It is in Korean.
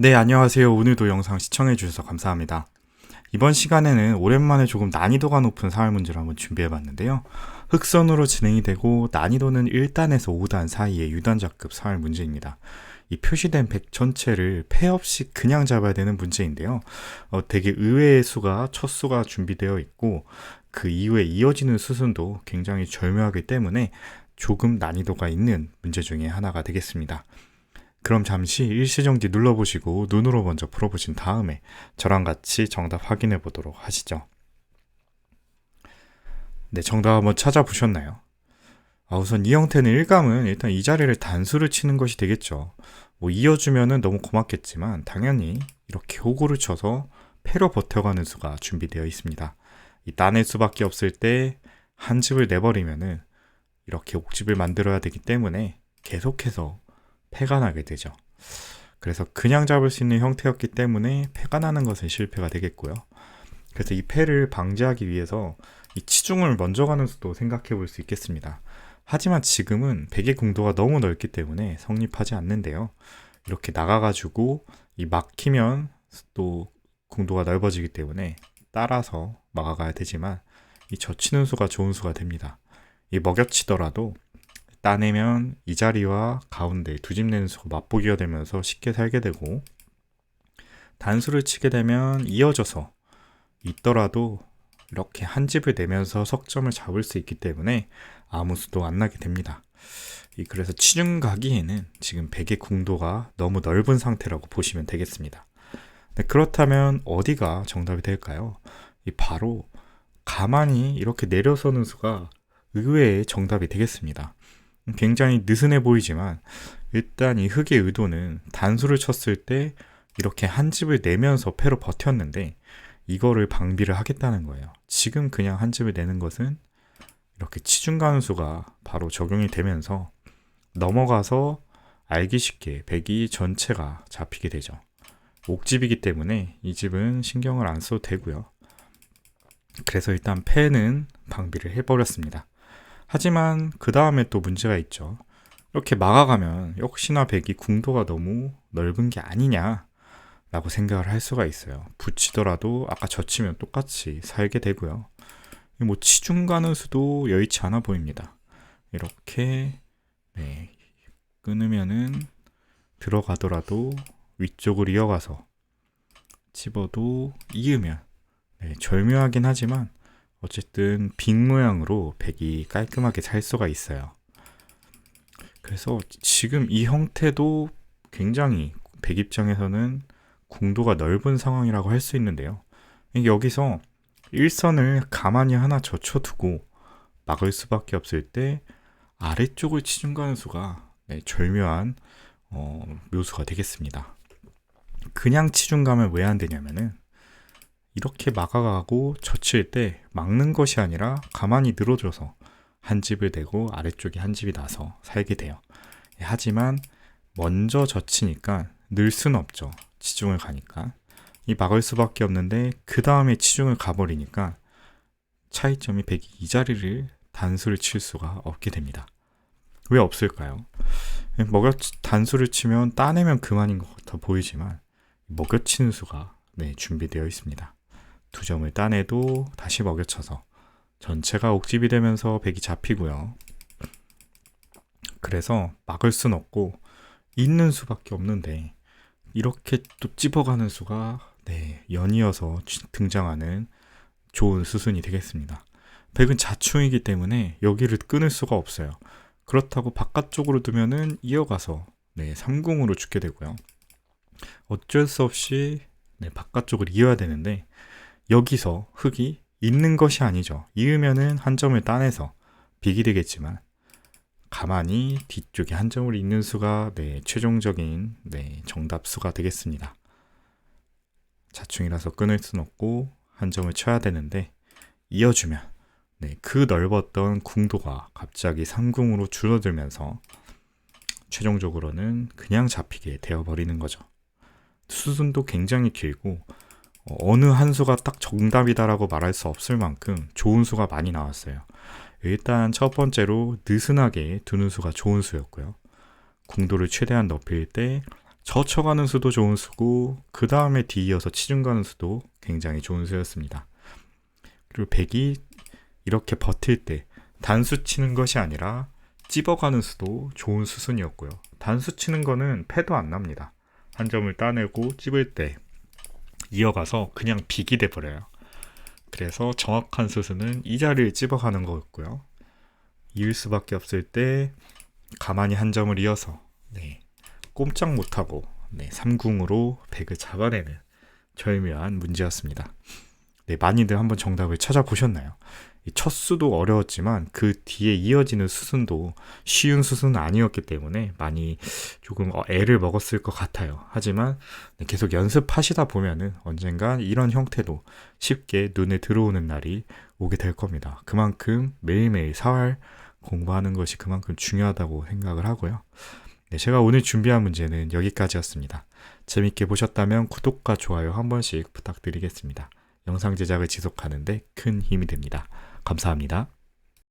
네, 안녕하세요. 오늘도 영상 시청해주셔서 감사합니다. 이번 시간에는 오랜만에 조금 난이도가 높은 사회 문제를 한번 준비해봤는데요. 흑선으로 진행이 되고 난이도는 1단에서 5단 사이의 유단자급 사회 문제입니다. 이 표시된 100 전체를 패 없이 그냥 잡아야 되는 문제인데요. 어, 되게 의외의 수가 첫 수가 준비되어 있고 그 이후에 이어지는 수순도 굉장히 절묘하기 때문에 조금 난이도가 있는 문제 중에 하나가 되겠습니다. 그럼 잠시 일시정지 눌러보시고 눈으로 먼저 풀어보신 다음에 저랑 같이 정답 확인해 보도록 하시죠. 네, 정답 한번 찾아보셨나요? 아, 우선 이 형태는 일감은 일단 이 자리를 단수를 치는 것이 되겠죠. 뭐 이어주면은 너무 고맙겠지만 당연히 이렇게 호구를 쳐서 패로 버텨가는 수가 준비되어 있습니다. 이 따낼 수밖에 없을 때 한 집을 내버리면은 이렇게 옥집을 만들어야 되기 때문에 계속해서 패가 나게 되죠. 그래서 그냥 잡을 수 있는 형태였기 때문에 패가 나는 것은 실패가 되겠고요. 그래서 이 패를 방지하기 위해서 이 치중을 먼저 가는 수도 생각해 볼 수 있겠습니다. 하지만 지금은 백의 공도가 너무 넓기 때문에 성립하지 않는데요. 이렇게 나가가지고 이 막히면 또 공도가 넓어지기 때문에 따라서 막아가야 되지만 이 젖히는 수가 좋은 수가 됩니다. 이 먹여치더라도 따내면 이 자리와 가운데 두 집 내는 수가 맛보기가 되면서 쉽게 살게 되고 단수를 치게 되면 이어져서 있더라도 이렇게 한 집을 내면서 석점을 잡을 수 있기 때문에 아무 수도 안 나게 됩니다. 그래서 치중 가기에는 지금 백의 궁도가 너무 넓은 상태라고 보시면 되겠습니다. 네, 그렇다면 어디가 정답이 될까요? 바로 가만히 이렇게 내려서는 수가 의외의 정답이 되겠습니다. 굉장히 느슨해 보이지만 일단 이 흑의 의도는 단수를 쳤을 때 이렇게 한 집을 내면서 패로 버텼는데 이거를 방비를 하겠다는 거예요. 지금 그냥 한 집을 내는 것은 이렇게 치중간수가 바로 적용이 되면서 넘어가서 알기 쉽게 백이 전체가 잡히게 되죠. 옥집이기 때문에 이 집은 신경을 안 써도 되고요. 그래서 일단 패는 방비를 해버렸습니다. 하지만 그 다음에 또 문제가 있죠. 이렇게 막아가면 역시나 백이 궁도가 너무 넓은 게 아니냐 라고 생각을 할 수가 있어요. 붙이더라도 아까 젖히면 똑같이 살게 되고요. 뭐 치중 가는 수도 여의치 않아 보입니다. 이렇게 네, 끊으면은 들어가더라도 위쪽으로 이어가서 집어도 이으면 네, 절묘하긴 하지만 어쨌든 빙 모양으로 백이 깔끔하게 살 수가 있어요. 그래서 지금 이 형태도 굉장히 백 입장에서는 궁도가 넓은 상황이라고 할 수 있는데요. 여기서 일선을 가만히 하나 젖혀두고 막을 수밖에 없을 때 아래쪽을 치중 가는 수가 네, 절묘한 어, 묘수가 되겠습니다. 그냥 치중 가면 왜 안 되냐면은 이렇게 막아가고 젖힐 때 막는 것이 아니라 가만히 늘어져서 한 집을 대고 아래쪽에 한 집이 나서 살게 돼요. 예, 하지만 먼저 젖히니까 늘 수는 없죠. 치중을 가니까. 이 막을 수밖에 없는데 그 다음에 치중을 가버리니까 차이점이 100이 이 자리를 단수를 칠 수가 없게 됩니다. 왜 없을까요? 예, 먹여 단수를 치면 따내면 그만인 것 같아 보이지만 먹여치는 수가 네, 준비되어 있습니다. 두 점을 따내도 다시 먹여쳐서 전체가 옥집이 되면서 백이 잡히고요. 그래서 막을 순 없고 있는 수밖에 없는데 이렇게 또 찝어가는 수가 네, 연이어서 등장하는 좋은 수순이 되겠습니다. 백은 자충이기 때문에 여기를 끊을 수가 없어요. 그렇다고 바깥쪽으로 두면은 이어가서 네, 3궁으로 죽게 되고요. 어쩔 수 없이 네, 바깥쪽을 이어야 되는데 여기서 흙이 있는 것이 아니죠. 이으면은 한 점을 따내서 빅이 되겠지만 가만히 뒤쪽에 한 점을 잇는 수가 네, 최종적인 네, 정답 수가 되겠습니다. 자충이라서 끊을 순 없고 한 점을 쳐야 되는데 이어주면 네, 그 넓었던 궁도가 갑자기 상궁으로 줄어들면서 최종적으로는 그냥 잡히게 되어버리는 거죠. 수순도 굉장히 길고 어느 한 수가 딱 정답이다라고 말할 수 없을 만큼 좋은 수가 많이 나왔어요. 일단 첫 번째로 느슨하게 두는 수가 좋은 수였고요. 궁도를 최대한 높일 때 젖혀가는 수도 좋은 수고 그 다음에 D 이어서 치중 가는 수도 굉장히 좋은 수였습니다. 그리고 백이 이렇게 버틸 때 단수 치는 것이 아니라 찝어가는 수도 좋은 수순이었고요. 단수 치는 거는 패도 안 납니다. 한 점을 따내고 찝을 때 이어가서 그냥 빅이 돼버려요. 그래서 정확한 수순은 이 자리를 찝어가는 거였고요. 이을 수밖에 없을 때 가만히 한 점을 이어서 네, 꼼짝 못하고 네, 3궁으로 백을 잡아내는 절묘한 문제였습니다. 네, 많이들 한번 정답을 찾아보셨나요? 이첫 수도 어려웠지만 그 뒤에 이어지는 수순도 쉬운 수순은 아니었기 때문에 많이 조금 어, 애를 먹었을 것 같아요. 하지만 네, 계속 연습하시다 보면은 언젠간 이런 형태도 쉽게 눈에 들어오는 날이 오게 될 겁니다. 그만큼 매일매일 사활 공부하는 것이 그만큼 중요하다고 생각을 하고요. 네, 제가 오늘 준비한 문제는 여기까지였습니다. 재밌게 보셨다면 구독과 좋아요 한 번씩 부탁드리겠습니다. 영상 제작을 지속하는데 큰 힘이 됩니다. 감사합니다.